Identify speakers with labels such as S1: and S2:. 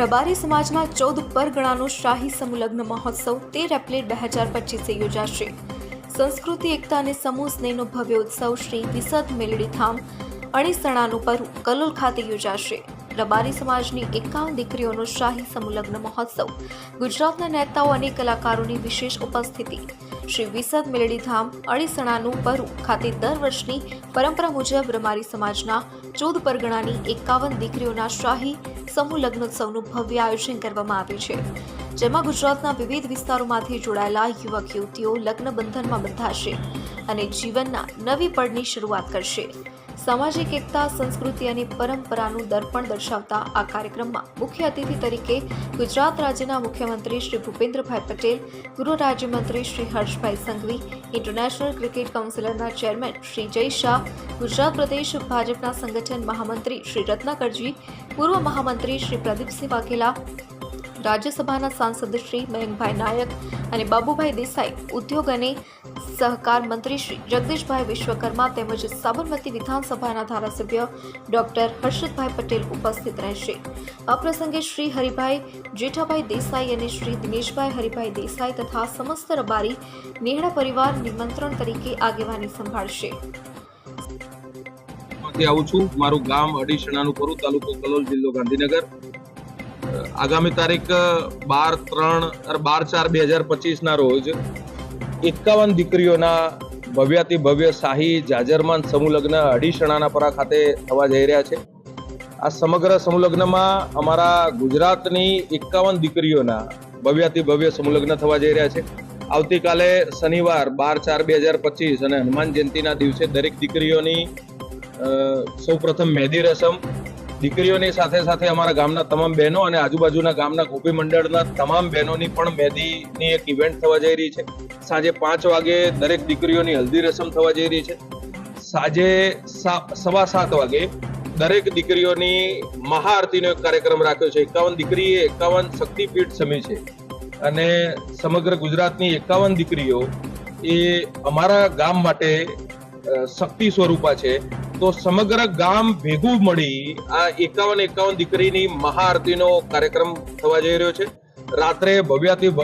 S1: રબારી સમાજના ચૌદ પરગણાનો શાહી સમુલગ્ન મહોત્સવ તેર એપ્રિલ બે હજાર પચીસે યોજાશે. સંસ્કૃતિ, એકતા અને સમૂહ સ્નેહનો ભવ્ય ઉત્સવ શ્રી વિસદ મેલડી ધામ અણીસણાનું પર્વ કલોલ ખાતે યોજાશે. રબારી સમાજની એકાવન દીકરીઓનો શાહી સમુલગ્ન મહોત્સવ. ગુજરાતના નેતાઓ અને કલાકારોની વિશેષ ઉપસ્થિતિ. શ્રી વિસદ મેલડી ધામ અણીસણાનું પરુ ખાતે દર વર્ષની પરંપરા મુજબ રમારી સમાજના ચૌદ પરગણાની એકાવન દીકરીઓના શાહી સમૂહ લગ્નોત્સવનું ભવ્ય આયોજન કરવામાં આવ્યું છે. જેમાં ગુજરાતના વિવિધ વિસ્તારોમાંથી જોડાયેલા યુવક, યુવતીઓ લગ્ન બંધનમાં બંધાશે અને જીવનના નવી પળની શરૂઆત કરશે. સામાજિક એકતા, સંસ્કૃતિ અને પરંપરાનું દર્પણ દર્શાવતા આ કાર્યક્રમમાં મુખ્ય અતિથિ તરીકે ગુજરાત રાજ્યના મુખ્યમંત્રી શ્રી ભૂપેન્દ્રભાઈ પટેલ, ગૃહ રાજ્યમંત્રી શ્રી હર્ષભાઈ સંઘવી, ઇન્ટરનેશનલ ક્રિકેટ કાઉન્સિલરના ચેરમેન શ્રી જય શાહ, ગુજરાત પ્રદેશ ભાજપના સંગઠન મહામંત્રી શ્રી રત્નાકરજી, પૂર્વ મહામંત્રી શ્રી પ્રદીપસિંહ વાઘેલા રાજ્યસભાના સાંસદ શ્રી મયંકભાઈ નાયક અને બાબુભાઈ દેસાઈ, ઉદ્યોગ અને સહકાર મંત્રી શ્રી જગદીશભાઈ વિશ્વકર્મા તેમજ સાબરમતી વિધાનસભાના ધારાસભ્ય ડોક્ટર હર્ષદભાઈ પટેલ ઉપસ્થિત રહેશે. આ પ્રસંગે શ્રી હરિભાઈ જેઠાભાઈ દેસાઈ અને શ્રી દિનેશભાઈ હરિભાઈ દેસાઈ તથા સમસ્ત રબારી નેહડા પરિવાર નિમંત્રણ તરીકે આગેવાની સંભાળશે.
S2: આવું છું. મારું ગામ અડીશણાનું કરું. તાલુકો કલોલ જિલ્લો ગાંધીનગર. આગામી તારીખ બાર ત્રણ બાર ચાર બે હજાર પચીસના રોજ એકાવન દીકરીઓના ભવ્યાતિ ભવ્ય શાહી જાજરમાન સમૂહલગ્ન લગ્ન પરા ખાતે થવા જઈ રહ્યા છે. આ સમગ્ર સમૂહલગ્નમાં અમારા ગુજરાતની એકાવન દીકરીઓના ભવ્યાતિ ભવ્ય સમૂહલગ્ન થવા જઈ રહ્યા છે. આવતીકાલે શનિવાર બાર ચાર બે હજાર પચીસ અને હનુમાન જયંતિના દિવસે દરેક દીકરીઓની સૌ પ્રથમ મહેંદી રસમ દીકરીઓની સાથે સાથે અમારા ગામના તમામ બહેનો અને આજુબાજુના ગામના ગોપી મંડળના તમામ બહેનોની પણ મહેંદીની એક ઇવેન્ટ થવા જઈ રહી છે. સાંજે પાંચ વાગે દરેક દીકરીઓની હલ્દી રસમ થવા જઈ રહી છે. સાંજે સવા સાત વાગે દરેક દીકરીઓની મહાઆરતીનો એક કાર્યક્રમ રાખ્યો છે. એકાવન દીકરી એ એકાવન શક્તિપીઠ સમી છે. અને સમગ્ર ગુજરાતની એકાવન દીકરીઓ એ અમારા ગામ માટે શક્તિ સ્વરૂપા છે. તો સમગ્ર ગામ ભેગું મળી આ એકાવન એકાવન દીકરીની મહાઆરતીનો કાર્યક્રમ થવા જઈ રહ્યો છે. રાત્રે ભવ્યાથી ભવ્ય